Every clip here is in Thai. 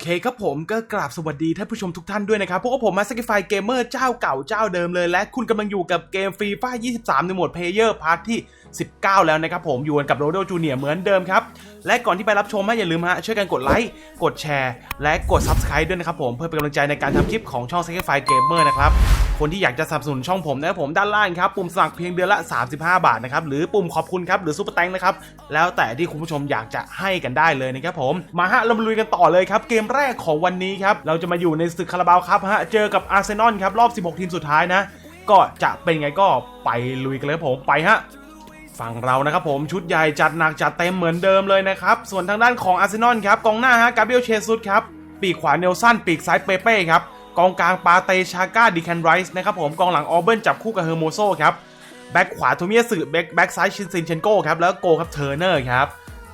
เคครับผมก็กราบสวัสดีท่านผู้ชมทุกท่านด้วยนะครับพวกผมมาสกิฟายเกมเมอร์เจ้าเก่าเจ้าเดิมเลย และคุณกำลังอยู่กับเกมฟรีฟ้า23 ในโหมดเพลเยอร์พาร์ทที่ 19 แล้วนะครับผมอยู่กันกับโรโดจูเนียเหมือนเดิมครับ และก่อนที่ไปรับชมฮะอย่าลืมฮะช่วยกันกดไลค์ กดแชร์ และกด Subscribe ด้วยนะครับผมเพื่อเป็นกำลังใจในการทำคลิปของช่องสกิฟายเกมเมอร์นะครับ คนที่อยากจะสนับสนุนช่องผมนะครับผมด้านล่างครับปุ่มสมัครเพียงเดือนละ 35 บาทนะครับหรือปุ่มขอบคุณครับหรือซุปเปอร์แตงนะครับแล้วแต่ที่คุณผู้ชมอยากจะให้กันได้เลยนะครับผมมาฮะเรามาลุยกันต่อเลยครับเกมแรกของวันนี้ครับเราจะมาอยู่ในศึกคาราบาวครับฮะเจอกับอาร์เซนอลครับรอบ 16 ทีมสุดท้ายนะก็จะเป็นไงก็ไปลุยกันเลยผมไปฮะฝั่งเรานะครับผมชุดใหญ่จัดหนักจัดเต็มเหมือนเดิมเลยนะครับ ส่วนทางด้านของอาร์เซนอลครับกองหน้าฮะกาเบรียลเชซุสครับปีกขวาเนลสันปีกซ้ายเปเป้ครับ กองกลางปาเตชาก้าดิแคนไรส์นะครับผมกองหลังออเบิร์นจับคู่กับเฮอร์โมโซครับแบ็คขวาโทมิยาสึแบ็คแบ็คซ้ายชินซินเชนโก้ครับแล้วโกครับเทอร์เนอร์ครับ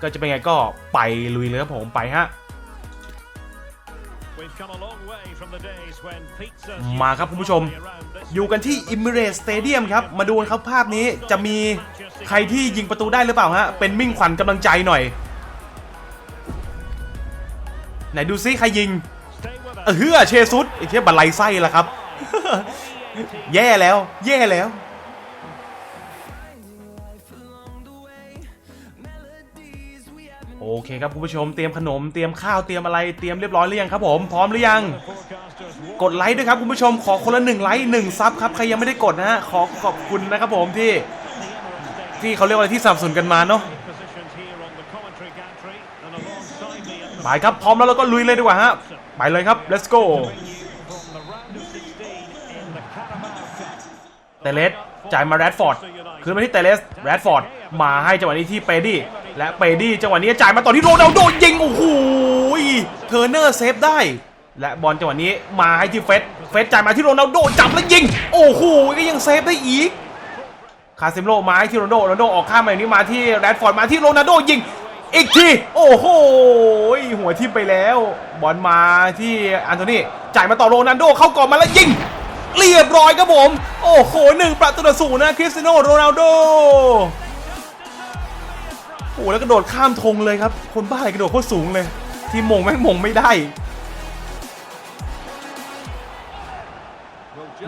ก็จะเป็นไงก็ไปลุยเลยครับผมไปฮะมาครับคุณผู้ชมออยู่ยู่กันที่ i m m i r a t e Stadium ครับ มาดูกันครับภาพนี้จะมีใครที่ยิงประตูได้หรือเปล่าฮะ เป็นมิ่งขวัญกำลังใจหน่อย ไหนดูซิใครยิง เออเฮือเชซุสไอ้เทียบันไลไส้ละครับ แย่แล้ว แย่แล้ว โอเคครับคุณผู้ชมเตรียมขนมเตรียมข้าวเตรียมอะไรเตรียมเรียบร้อยหรือยังครับผมพร้อมหรือยัง กดไลค์ด้วยครับคุณผู้ชมขอคนละหนึ่งไลค์หนึ่งซับครับใครยังไม่ได้กดนะฮะขอขอบคุณนะครับผมที่ ที่เขาเรียกว่าที่สนับสนุนกันมาเนาะ ไปครับพร้อมแล้วเราก็ลุยเลยดีกว่าฮะไปเลยครับ let's go เตเลสจ่ายมาแรดฟอร์ดคืนมาที่เตเลสแรดฟอร์ดมาให้จังหวะนี้ที่เปดี้และเปดี้จังหวะนี้จ่ายมาต่อที่โรนัลโดยิงโอ้โหเทอร์เนอร์เซฟได้และบอลจังหวะนี้มาให้ที่เฟสเฟสจ่ายมาที่โรนัลโดจับแล้วยิง โอ้โหก็ยังเซฟได้อีกคาเซมโลมาให้ที่โรนัลโดโรนัลโดออกข้ามมาอย่างนี้มาที่แรดฟอร์ดมาที่โรนัลโดยิง อีกที โอ้โห หัวทิ่มไปแล้ว บอลมาที่อันโทนีจ่ายมาต่อโรนัลโดเข้ากรอบมาแล้วยิง เรียบร้อยครับผม โอ้โหหนึ่งประตูต่อศูนย์นะคริสเตียโนโรนัลโดโอ้แล้วกระโดดข้ามธงเลยครับ คนบ้าอะไรกระโดดโคตรสูงเลย ทีมมงแม่งมงไม่ได้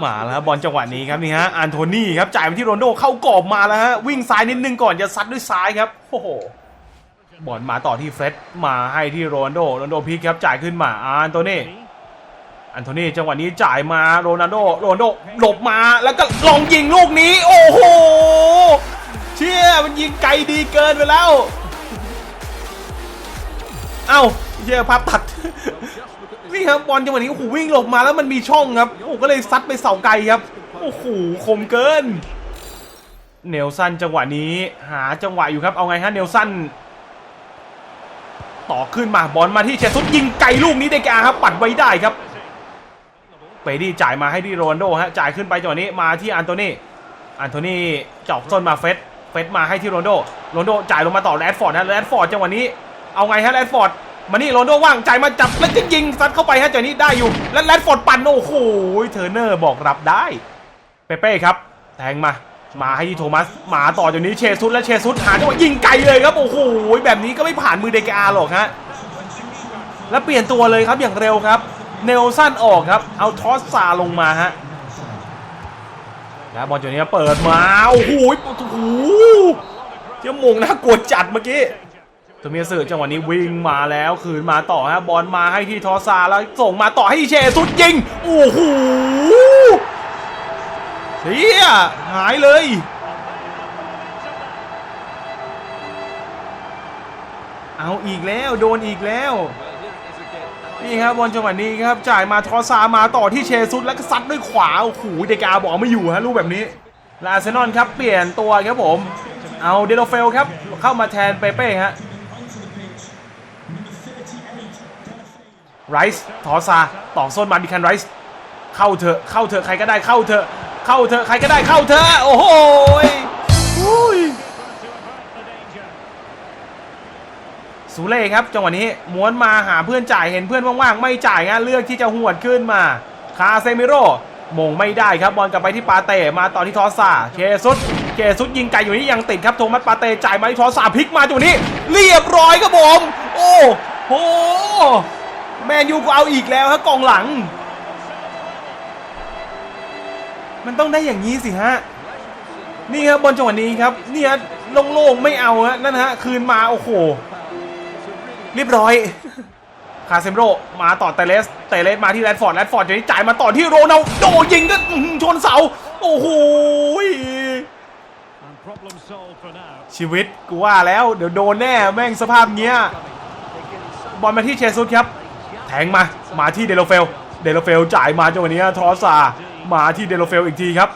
มาแล้วบอลจังหวะนี้ครับนี่ฮะอันโทนี่ครับจ่ายมาที่โรนลโดเข้ากรอบมาแล้วฮะวิ่งซ้ายนิดนึงก่อนจะซัดด้วยซ้ายครับโอ้โห บอลมาต่อที่เฟร็ดมาให้ที่โรนลโดโรนลโดพลิกครับจ่ายขึ้นมาอันโทนี่อันโทนี่จังหวะนี้จ่ายมาโรนัลโดโรนลโดหลบมาแล้วก็ลองยิงลูกนี้ โอ้โหเชี่ยมันยิงไกลดีเกินไปแล้ว เอ้าเชี่ยภาพตัดนี่ครับบอลจังหวะนี้โอ้โหวิ่งหลบมาแล้วมันมีช่องครับโอ้ก็เลยซัดไปเสาไกลครับโอ้โหคมเกิน เนลสันจังหวะนี้หาจังหวะอยู่ครับเอาไงฮะเนลสัน ต่อขึ้นมาบอลมาที่เชซุสยิงไกลลูกนี้เดกาครับปัดไว้ได้ครับเปดี้จ่ายมาให้ที่โรนโดฮะจ่ายขึ้นไปจังหวะนี้มาที่อันโตนีอันโตนีจอกส้นมาเฟสเฟสมาให้ที่โรนโดโรนโดจ่ายลงมาต่อแรดฟอร์ดนะแรดฟอร์ดจังหวะนี้เอาไงฮะแรดฟอร์ดมานี่โรนโดว่างจ่ายมาจับแล้วจะยิงซัดเข้าไปฮะจังหวะนี้ได้อยู่ แล้วแรดฟอร์ดปั่นโอ้โหเทอร์เนอร์บอกรับได้เปเป้ครับแทงมา มาให้ที่โทมัสมาต่อจากนี้เชซุสและเชซุสหาจังหวะยิงไกลเลยครับโอ้โหแบบนี้ก็ไม่ผ่านมือเดกาหรอกฮะแล้วเปลี่ยนตัวเลยครับอย่างเร็วครับ เนลสันออกครับ เอาทอสซาลงมาฮะแล้วบอลจากนี้เปิดมาโอ้โหโอ้โหเจ้ามงน่ากลัวจัดเมื่อกี้ตัวเมียสื่อจังหวะนี้วิ่งมาแล้วคืนมาต่อฮะบอลมาให้ที่ทอซาแล้วส่งมาต่อให้เชซุดยิงโอ้โห เฮียหายเลย เอาอีกแล้วโดนอีกแล้ว นี่ครับบอลจังหวะนี้ครับ จ่ายมาทอซามาต่อที่เชซุดแล้วก็ซัดด้วยขวา โอ้โหเดกาบอกไม่อยู่ฮะลูกแบบนี้ ลาเซนอลครับเปลี่ยนตัวครับผม เอาเดโลเฟลครับ เข้ามาแทนเปเป้ฮะไรส์ทอซาต่อโซนมาดิคันไรส์เข้าเถอะเข้าเถอะใครก็ได้เข้าเถอะ เข้าเถอะใครก็ได้เข้าเถอะโอ้โหยอุ้ยสูเล่ครับจังหวะนี้ม้วนมาหาเพื่อนจ่ายเห็นเพื่อนว่างๆไม่จ่ายงานเลือกที่จะหวดขึ้นมาคาเซมิโร่มงไม่ได้ครับบอลกลับไปที่ปาเต้มาต่อที่ทอซาเคซุสเคซุสยิงไกลอยู่นี่ยังติดครับโทมัสปาเต้จ่ายมาที่ทอซาพลิกมาจังหวะนี้ เรียบร้อยครับผมโอ้โหแมนยูก็เอาอีกแล้วฮะกองหลัง มันต้องได้อย่างนี้สิฮะ นี่ครับบอลจังหวะนี้ครับนี่ฮะโล่งๆไม่เอาฮะนั่นฮะคืนมาโอ้โหเรียบร้อยคาเซมโรมาต่อเตเลสเตเลสมาที่แรดฟอร์ดแรดฟอร์ดจะได้จ่ายมาต่อที่โรนัลโดยิงก็อื้อหือชนเสา โอ้โหชีวิตกูว่าแล้วเดี๋ยวโดนแน่แม่งสภาพเนี้ยบอลมาที่เชซุสครับ แทงมา มาที่เดลโลเฟล เดลโลเฟลจ่ายมาจังหวะนี้ทรอสซา มาที่เดโลเฟลอีกทีครับ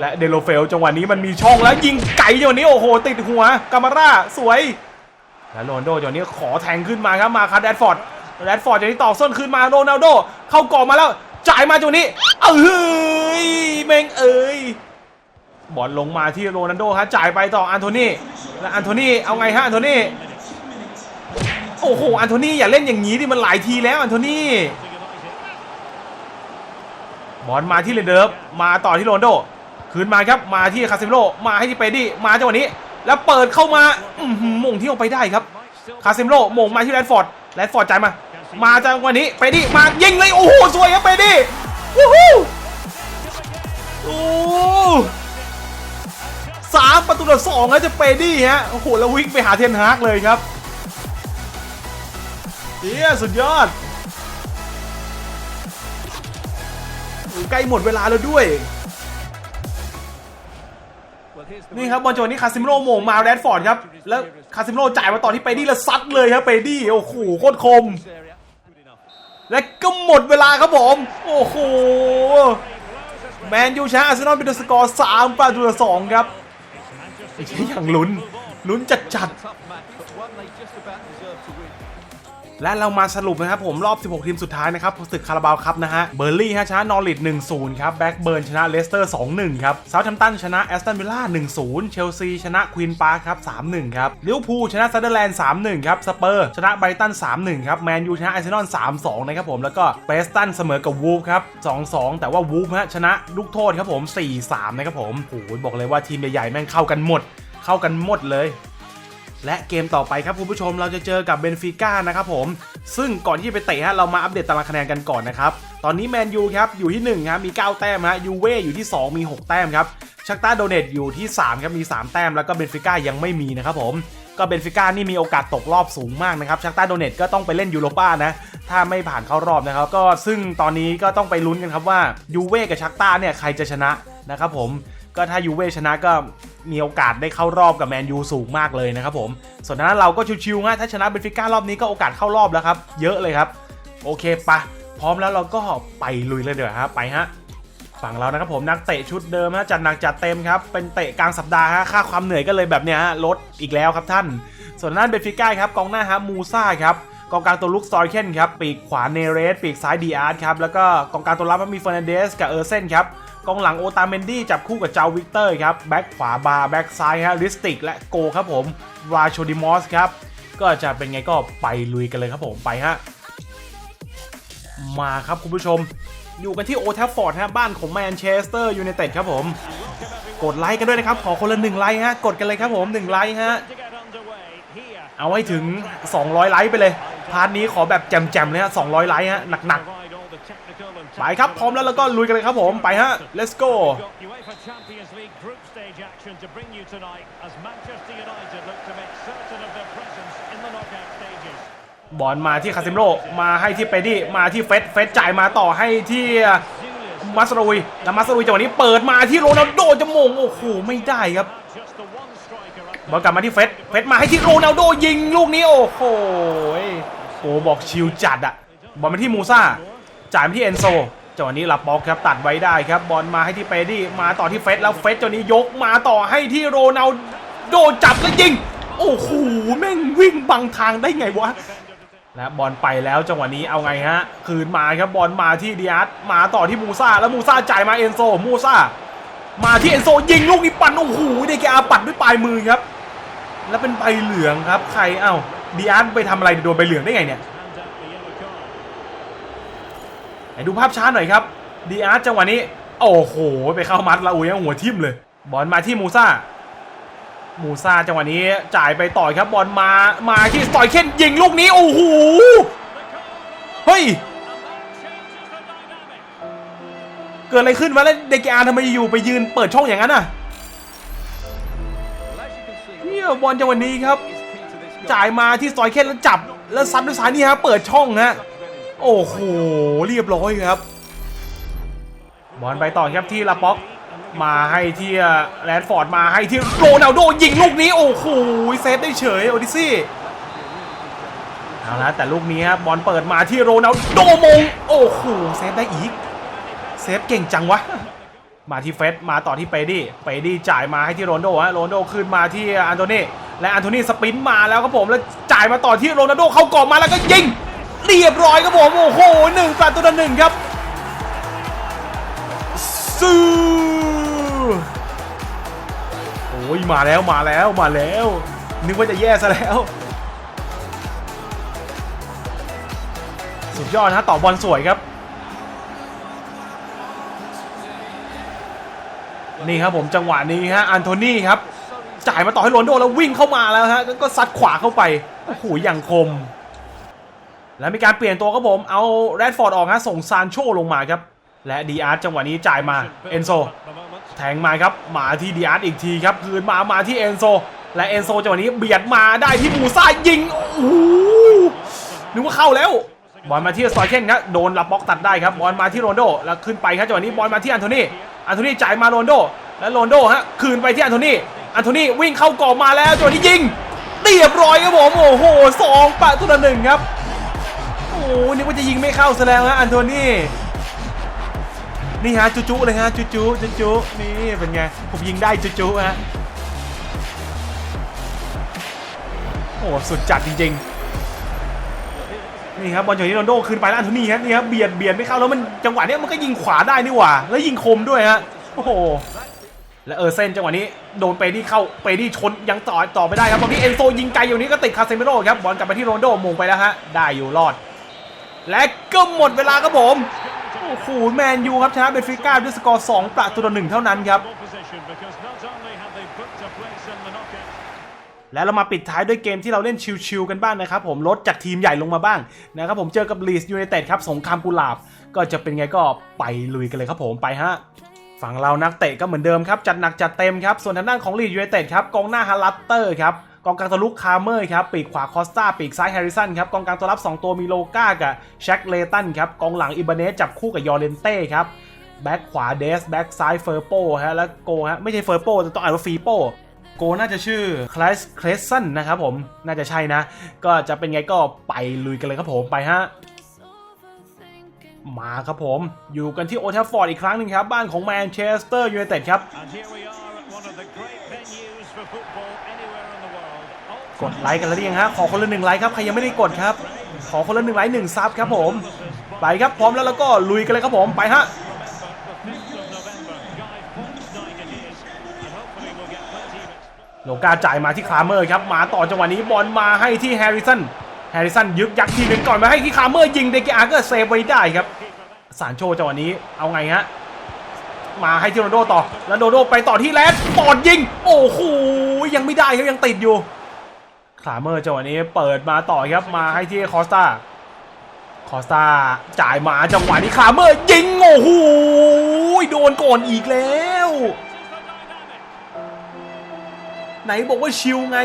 และเดโลเฟลจังหวะนี้มันมีช่องแล้วยิงไก่จังหวะนี้โอ้โห ติดหัวกามาร่าสวย แล้วโรนโดจังหวะนี้ขอแทงขึ้นมาครับมาครับแรดฟอร์ดแรดฟอร์ดจังหวะนี้ต่อส้นขึ้นมาโรนัลโด เข้ากรอบมาแล้วจ่ายมาจังหวะนี้เอ้ยแม่งเอ้ยบอลลงมาที่โรนัลโดฮะจ่ายไปต่ออันโทนี่และอันโทนี่เอาไงฮะอันโทนี่โอ้โหอันโทนี่อย่าเล่นอย่างนี้ดิมันหลายทีแล้วอันโทนี่ บอลมาที่เลนเดิร์ฟมาต่อที่โรนโดคืนมาครับมาที่คาซิโลมาให้ที่เปดี้มาจังหวะนี้ แล้วเปิดเข้ามาม่งที่ออกไปได้ครับคาซิโลหม่งมาที่แรดฟอร์ดแรดฟอร์ดจ่ายมา มาจังหวะนี้เปดี้มายิงเลยโอ้โหสวยครับเปดี้วู้ฮู้โอ้สามประตูต่อสองแล้วจะเปดี้ฮะโอ้โหแล้ววิ่งไปหาเทนฮากเลยครับเฮียสุดยอด ใกล้หมดเวลาแล้วด้วย นี่ครับบอลจังหวะนี้คาซิมโร่โมงมาแรดฟอร์ดครับ แล้วคาซิมโร่จ่ายมาต่อที่เปดี้แล้วซัดเลยครับเปดี้โอ้โหโคตรคม และก็หมดเวลาครับผม โอ้โหแมนยูชนะอาร์เซนอลเป็นสกอร์สามประตูต่อสองครับอย่างลุ้นลุ้นจัดจัด และเรามาสรุปนะครับผมรอบ 16 ทีมสุดท้ายนะครับศึกคาราบาวครับนะฮะเบอร์ลี่ฮะชนะนอริท1-0 ครับแบ็กเบิร์นชนะเลสเตอร์ 2-1 ครับเซาท์แฮมป์ตันชนะแอสตันวิลล่า 1-0 เชลซีชนะควีนปาร์คครับ3-1 ครับลิเวอร์พูลชนะซันเดอร์แลนด์ 3-1 ครับสเปอร์ชนะไบรตัน 3-1 ครับแมนยูชนะอาร์เซนอล 3-2 นะครับผมแล้วก็เปสตันเสมอกับวูฟครับ 2-2 แต่ว่าวูฟฮะชนะลูกโทษครับผม 4-3 นะครับผมโอ้โหบอกเลยว่าทีมใหญ่ๆแม่งเข้ากันหมด เข้ากันหมดเลย และเกมต่อไปครับคุณผู้ชมเราจะเจอกับเบนฟิก้านะครับผม ซึ่งก่อนที่จะไปเตะฮะเรามาอัปเดตตารางคะแนนกันก่อนนะครับ ตอนนี้แมนยูครับอยู่ที่1ครับมี 9 แต้มฮะยูเว่อยู่ที่ 2 มี 6 แต้มครับชักตาโดเนตอยู่ที่3ครับมี 3 แต้มแล้วก็เบนฟิก้ายังไม่มีนะครับผมก็เบนฟิก้านี่มีโอกาสตกรอบสูงมากนะครับชักตาโดเนตก็ต้องไปเล่นยูโรป้านะถ้าไม่ผ่านเข้ารอบนะครับ ก็ซึ่งตอนนี้ก็ต้องไปลุ้นกันครับว่ายูเว่กับชักตาเนี่ยใครจะชนะนะครับผม ก็ถ้ายูเว่ชนะก็มีโอกาสได้เข้ารอบกับแมนยูสูงมากเลยนะครับผม ส่วนนั้นเราก็ชิวๆฮะถ้าชนะเบนฟิก้ารอบนี้ก็โอกาสเข้ารอบแล้วครับ เยอะเลยครับ โอเคปะพร้อมแล้วเราก็ไปลุยเลยเดี๋ยวฮะไปฮะฝั่งเรานะครับผมนักเตะชุดเดิมฮะจัดหนักจัดเต็มครับเป็นเตะกลางสัปดาห์ฮะค่าความเหนื่อยก็เลยแบบเนี้ยฮะลดอีกแล้วครับท่าน ส่วนนั้นเบนฟิก้าครับกองหน้าฮะมูซ่าครับกองกลางตัวลุกสตอร์เคนครับปีกขวาเนเรสปีกซ้ายดีอาร์ตครับแล้วก็กองกลางตัวรับมีเฟอร์นันเดสกับเออร์เซนครับ กองหลังโอตาเมนดี้จับคู่กับเจ้าวิกเตอร์ครับ แบ็คขวาบาร์แบ็คซ้ายฮะลิสติกและโกครับผมราโชดิมอสครับ ก็จะเป็นไงก็ไปลุยกันเลยครับผมไปฮะ มาครับคุณผู้ชม อยู่กันที่โอทัฟฟอร์ดฮะบ้านของแมนเชสเตอร์ยูไนเต็ดครับผม กดไลค์กันด้วยนะครับ ขอคนละหนึ่งไลค์ฮะ กดกันเลยครับผมหนึ่งไลค์ฮะ เอาให้ถึง 200 ไลค์ไปเลย พาร์ทนี้ขอแบบแจมๆเลยฮะ200 ไลค์ฮะหนัก Provide ไปครับพร้อมแล้วแล้วก็ลุยกันเลยครับผมไปฮะ let's go Got UEFA Champions League group stage action to bring you tonight as Manchester United look to make certain of their presence in the knockout stages. บอลมาที่คาซิมโรมาให้ที่เปดี้มาที่เฟสเฟสจ่ายมาต่อให้ที่ Zulius, มัสรุยแล้วมัสรุยจังหวะนี้เปิดมาที่โรนัลโดจะมงโอ้โหไม่ได้ครับ just the one striker up บอลกลับมาที่เฟสเฟสมาให้ที่โรนัลโดยิงลูกนี้โอ้โหโอ้บอกชิลจัดอะบอลมาที่มูซ่า จ่ายมาที่เอนโซจังหวะนี้ลับบล็อกครับตัดไว้ได้ครับบอลมาให้ที่เปดี้มาต่อที่เฟสแล้วเฟสจังหวะนี้ยกมาต่อให้ที่โรนัลโดจับแล้วยิงโอ้โหแม่งวิ่งบังทางได้ไงวะและบอลไปแล้วจังหวะนี้เอาไงฮะ คืนมาครับบอลมาที่ดิอาร์ตมาต่อที่มูซาแล้วมูซาจ่ายมาเอนโซมูซามาที่เอนโซยิงลูกนี้ปั่นโอ้โหเดกอาปัดด้วยปลายมือครับ แล้วเป็นใบเหลืองครับใครเอ้าดิอาร์ตไปทำอะไรโดนใบเหลืองได้ไงเนี่ย ไหนดูภาพช้าหน่อยครับดิอาร์ตจังหวะนี้ โอ้โห ไปเข้ามัดละอุ้ยหัวทิ่มเลย บอลมาที่มูซ่ามูซ่าจังหวะนี้จ่ายไปต่อยครับบอลมามาที่สตอยเคนยิงลูกนี้ โอ้โหเฮ้ยเกิดอะไรขึ้นวะแล้วเดกอาทำไมอยู่ไปยืนเปิดช่องอย่างนั้นอะเนี่ยบอลจังหวะนี้ครับ จ่ายมาที่ซอยเคนแล้วจับ แล้วซัดด้วยซ้ายนี่ฮะเปิดช่องฮะ โอ้โห เรียบร้อยครับ บอลไปต่อครับที่ลาป็อก มาให้ที่แรดฟอร์ดมาให้ที่โรนัลโดยิงลูกนี้ โอ้โหเซฟได้เฉยโอดิซี่เอาละแต่ลูกนี้ครับบอลเปิดมาที่โรนัลโดมง โอ้โหเซฟได้อีก เซฟเก่งจังวะ มาที่เฟสมาต่อที่เปดี้เปดี้จ่ายมาให้ที่โรนลโดฮะโรนลโดขึ้นมาที่อันโตนีและอันโตนีสปินมาแล้วครับผมแล้วจ่ายมาต่อที่โรนัลโดเข้ากรอบมาแล้วก็ยิง เรียบร้อยครับผมโอ้โหหนึ่งประตูต่อหนึ่งครับซูโอ้ยมาแล้วมาแล้วมาแล้ว นึกว่าจะแย่ซะแล้ว สุดยอดนะต่อบอลสวยครับ นี่ครับผมจังหวะนี้ฮะอันโทนี่ครับ จ่ายมาต่อให้โรนโดแล้ววิ่งเข้ามาแล้วฮะก็ซัดขวาเข้าไปโอ้โหอย่างคม แล้วมีการเปลี่ยนตัวครับผมเอาแรดฟอร์ดออกฮะส่งซานโชลงมาครับ และดีอาร์ตจังหวะนี้จ่ายมาเอนโซแทงมาครับมาที่ดีอาร์ตอีกทีครับคืนมามาที่เอนโซและเอนโซจังหวะนี้เบียดมาได้ที่มูซ่ายิงโอ้โหนึกว่าเข้าแล้วบอลมาที่ซอยเคนครับโดนลับบล็อกตัดได้ครับบอลมาที่โรนโดแล้วขึ้นไปครับจังหวะนี้บอลมาที่อันโทนี่อันโทนี่จ่ายมาโรนโด แล้วโรนโดฮะคืนไปที่อันโทนี่อันโทนี่วิ่งเข้ากรอบมาแล้วจังหวะนี้ยิงเรียบร้อยครับผมโอ้โหสองประตูต่อหนึ่งครับ นึกว่าจะยิงไม่เข้าซะแล้วฮะอันโทนี่นี่ฮะจุจุเลยฮะจุจุจุจุนี่เป็นไงผมยิงได้จุจุฮะโอ้สุดจัดจริงๆนี่ครับบอลจากที่โรนโดคืนไปแล้วอันโทนี่ฮะนี่ครับเบียดเบียดไม่เข้าแล้วมันจังหวะนี้มันก็ยิงขวาได้นี่หว่า แล้วยิงคมด้วยฮะโอ้โหและเออร์เซนจังหวะนี้โดนเปดี้เข้าเปดี้ชนยังต่อต่อไม่ได้ครับตอนนี้เอนโซยิงไกลอยู่นี้ก็ติดคาเซมิโร่ครับบอลกลับไปที่โรนโดมงไปแล้วฮะได้อยู่รอด และก็หมดเวลาครับผม โอ้โหแมนยูครับชนะเบนฟิก้าด้วยสกอร์ 2 ประตูต่อหนึ่งเท่านั้นครับ และเรามาปิดท้ายด้วยเกมที่เราเล่นชิลๆกันบ้างนะครับผมลดจากทีมใหญ่ลงมาบ้างนะครับผมเจอกับลีสยูไนเต็ดครับสงครามกุหลาบ ก็จะเป็นไงก็ไปลุยกันเลยครับผมไปฮะฝั่งเรานักเตะก็เหมือนเดิมครับจัดหนักจัดเต็มครับส่วนทางด้านของลีดยูไนเต็ดครับกองหน้าฮาลัตเตอร์ครับ กองกลางตัวลุกคาร์เมอร์ครับปีกขวาคอสตาปีกซ้ายแฮร์ริสันครับกองกลางตัวรับ 2 ตัวมีโลก้ากับแช็กเลตันครับกองหลังอิบาเนสจับคู่กับยอร์เรนเต้ครับแบ็คขวาเดสแบ็คซ้ายเฟอร์โปฮะแล้วโกฮะไม่ใช่เฟอร์โปแต่ต้องอ่านว่าฟีโปโกน่าจะชื่อคลาสเครสซันนะครับผมน่าจะใช่นะ ก็จะเป็นไงก็ไปลุยกันเลยครับผมไปฮะมาครับผมอยู่กันที่โอทัฟฟอร์ดอีกครั้งหนึ่งครับ บ้านของแมนเชสเตอร์ยูไนเต็ดครับ กดไลค์กันแล้วหรือยังฮะขอคนละหนึ่งไลค์ครับใครยังไม่ได้กดครับ ขอคนละหนึ่งไลค์หนึ่งซับครับผม ไปครับพร้อมแล้วแล้วก็ลุยกันเลยครับผมไปฮะโลกาจ่ายมาที่คลาเมอร์ครับมาต่อจังหวะนี้บอลมาให้ที่แฮร์ริสันแฮร์ริสันยึกยักทีหนึ่งก่อนมาให้ที่คลาเมอร์ยิงเดกิอาร์ก็เซฟไว้ได้ครับสารโชจังหวะนี้เอาไงฮะมาให้ที่โรนโดต่อแล้วโรนโดไปต่อที่แรดฟอดยิง โอ้โหยังไม่ได้ครับยังติดอยู่ คลาเมอร์จังหวะนี้เปิดมาต่อครับมาให้ที่คอสตาคอสตาจ่ายมาจังหวะนี้คลาเมอร์ยิงโอ้โหโดนก่อนอีกแล้ว ไหนบอกว่าชิลไง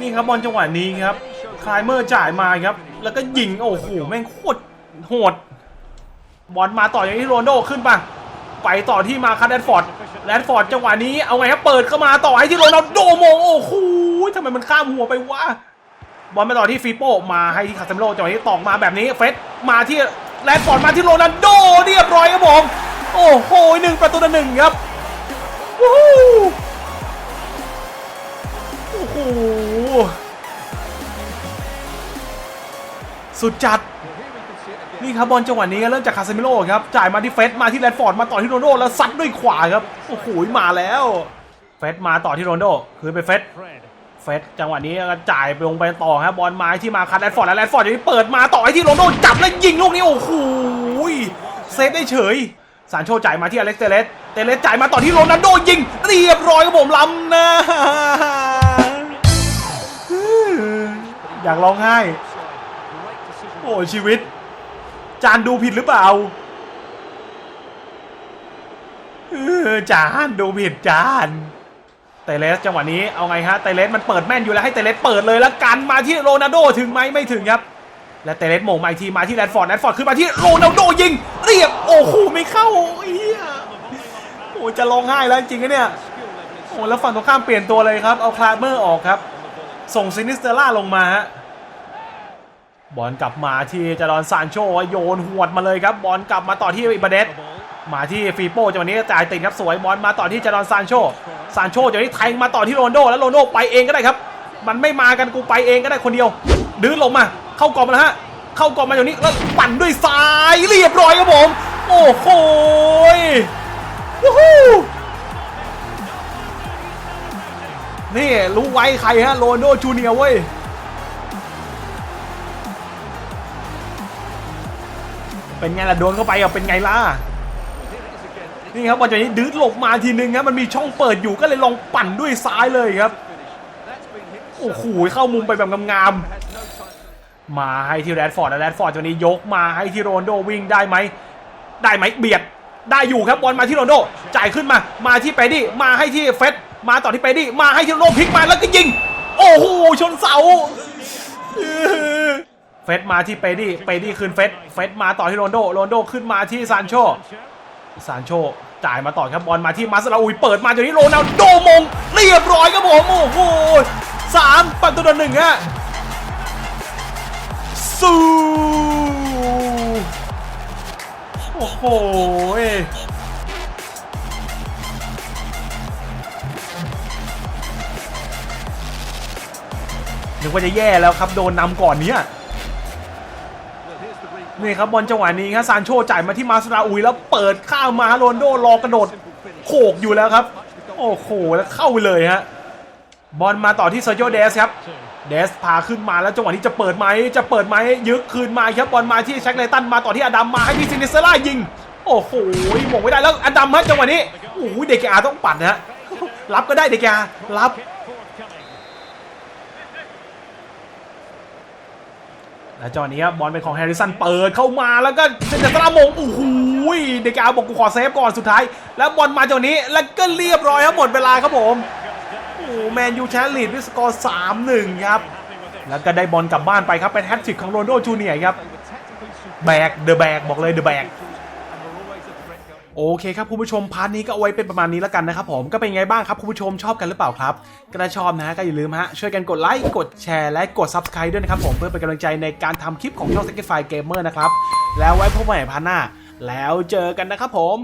นี่ครับบอลจังหวะนี้ครับคลายเมอร์จ่ายมาครับ แล้วก็ยิงโอ้โหแม่งโคตรโหด บอลมาต่ออย่างที่โรนลโดขึ้นปะไปต่อที่มาคัตแรดฟอร์ดแรดฟอร์ดจังหวะนี้เอาไงครับเปิดเข้ามาต่อให้ที่โรนัลโดมงโอ้โหทำไมมันข้ามหัวไปวะบอลมาต่อที่ฟีโป้มาให้ที่คาเซมโลจังหวะนี้ตอกมาแบบนี้เฟสมาที่แรดฟอร์ดมาที่โรนัลโดเรียบร้อยครับผมโอ้โหหนึ่งประตูต่อหนึ่งครับวู้โอ้โหสุดจัด นี่ครับบอลจังหวะนี้เริ่มจากคาเซมิโร่ครับจ่ายมาที่เฟสมาที่แรดฟอร์ดมาต่อที่โรนโดแล้วซัดด้วยขวาครับโอ้โหมาแล้วเฟสมาต่อที่โรนโดคือไปเฟสเฟสจังหวะนี้ก็จ่ายไปลงไปต่อครับบอลมาที่มาคัดแรดฟอร์ดแล้วแรดฟอร์ดอย่างนี้เปิดมาต่อให้ที่โรนโดจับแล้วยิงลูกนี้โอ้โหเซฟได้เฉยสารโชจ่ายมาที่อเล็กเตเลสเตเลสจ่ายมาต่อที่โรนัลโดยิง เรียบร้อยครับผมล้ำนะอยากร้องไห้ โอ้ชีวิต จานดูผิดหรือเปล่าเออจานดูผิดจานเตเลสจังหวะนี้เอาไงฮะเตเลสมันเปิดแม่นอยู่แล้วให้เตเลสเปิดเลยแล้วกันมาที่โรนัลโดถึงไหมไม่ถึงครับ และเตเลสโมงมาอีกทีมาที่แรดฟอร์ดแรดฟอร์ดขึ้นมาที่โรนัลโดยิง เรียบโอ้โหไม่เข้าเฮียโอ้จะร้องไห้แล้วจริงๆนะเนี่ยโอ้แล้วฝั่งตรงข้ามเปลี่ยนตัวเลยครับเอาคลาเมอร์ออกครับ ส่งซินิสเตอร่าลงมาฮะ บอลกลับมาที่จารอนซานโชโยนหวดมาเลยครับ บอลกลับมาต่อที่อิบาเดสมาที่ฟีโป้จังหวะนี้จ่ายติดครับสวยบอลมาต่อที่จารอนซานโชซานโชจังหวะนี้แทงมาต่อที่โรนโด แล้วโรนโดไปเองก็ได้ครับ มันไม่มากันกูไปเองก็ได้คนเดียว ดื้อลงมา เข้ากรอบมาแล้วฮะเข้ากรอบมาอย่างนี้แล้วปั่นด้วยซ้ายเรียบร้อยครับผมโอ้โหวู้ฮู้นี่รู้ไว้ใครฮะโรนโดจูเนียร์เว้ย เป็นไงล่ะโดนเข้าไปอะเป็นไงล่ะนี่ครับบอลจากนี้ดื้อหลบมาทีนึงครับมันมีช่องเปิดอยู่ก็เลยลองปั่นด้วยซ้ายเลยครับโอ้โหเข้ามุมไปแบบงามๆมาให้ที่แรดฟอร์ดแล้วแรดฟอร์ดจากนี้ยกมาให้ที่โรนโดวิ่งได้ไหมได้ไหมเบียดได้อยู่ครับบอลมาที่โรนโดจ่ายขึ้นมามาที่เปดี้มาให้ที่เฟสมาต่อที่เปดี้มาให้ที่โรนลโดพลิกมาแล้วก็ยิง โอ้โหชนเสา เฟสมาที่เปดี้เปดี้คืนเฟสเฟสมาต่อที่โรนโดโรนโดขึ้นมาที่ซานโชซานโชจ่ายมาต่อครับบอลมาที่มาสลาอุยเปิดมาจนนี้โรนัลโดมงเรียบร้อยครับผมโอ้โหสามประตูต่อหนึ่งฮะสูโอ้โหนึกว่าจะแย่แล้วครับโดนนำก่อนเนี้ย นี่ครับบอลจังหวะนี้ครับซานโชจ่ายมาที่มาสลาอุยแล้วเปิดข้ามมาโรนโดรอกระโดดโขกอยู่แล้วครับ โอ้โหแล้วเข้าไปเลยฮะบอลมาต่อที่เซอร์โจเดสครับเดสพาขึ้นมาแล้วจังหวะนี้จะเปิดไหมจะเปิดไหมยึกคืนมาครับบอลมาที่แช็คเลตันมาต่อที่อดัมมาให้ที่ซินิเซล่ายิง โอ้โหหมงไม่ได้แล้วอดัมฮะจังหวะนี้โอ้โหเดกอาต้องปัดนะฮะรับก็ได้เดกอารับ และจังหวะนี้ครับบอลเป็นของแฮร์ริสันเปิดเข้ามาแล้วก็เซนเตอร์มงโอ้โหเดกาบอกกูขอเซฟก่อนสุดท้าย แล้วบอลมาจังหวะนี้แล้วก็เรียบร้อยครับหมดเวลาครับผมโอ้แมนยูชนะลีดด้วยสกอร์3-1ครับแล้วก็ได้บอลกลับบ้านไปครับเป็นแฮตทริกของโรนโดจูเนียร์ครับแบกเดอะแบกบอกเลยเดอะแบก โอเคครับคุณผู้ชมพาร์ทนี้ก็เอาไว้เป็นประมาณนี้แล้วกันนะครับผมก็เป็นไงบ้างครับคุณผู้ชมชอบกันหรือเปล่าครับก็ถ้าชอบนะฮะก็อย่าลืมฮะช่วยกันกดไลค์กดแชร์และกด Subscribe ด้วยนะครับผมเพื่อเป็นกำลังใจในการทำคลิปของช่อง s a c r i f y Gamer นะครับแล้วไว้พบกันใหม่พาร์ทหน้า แล้วเจอกันนะครับผม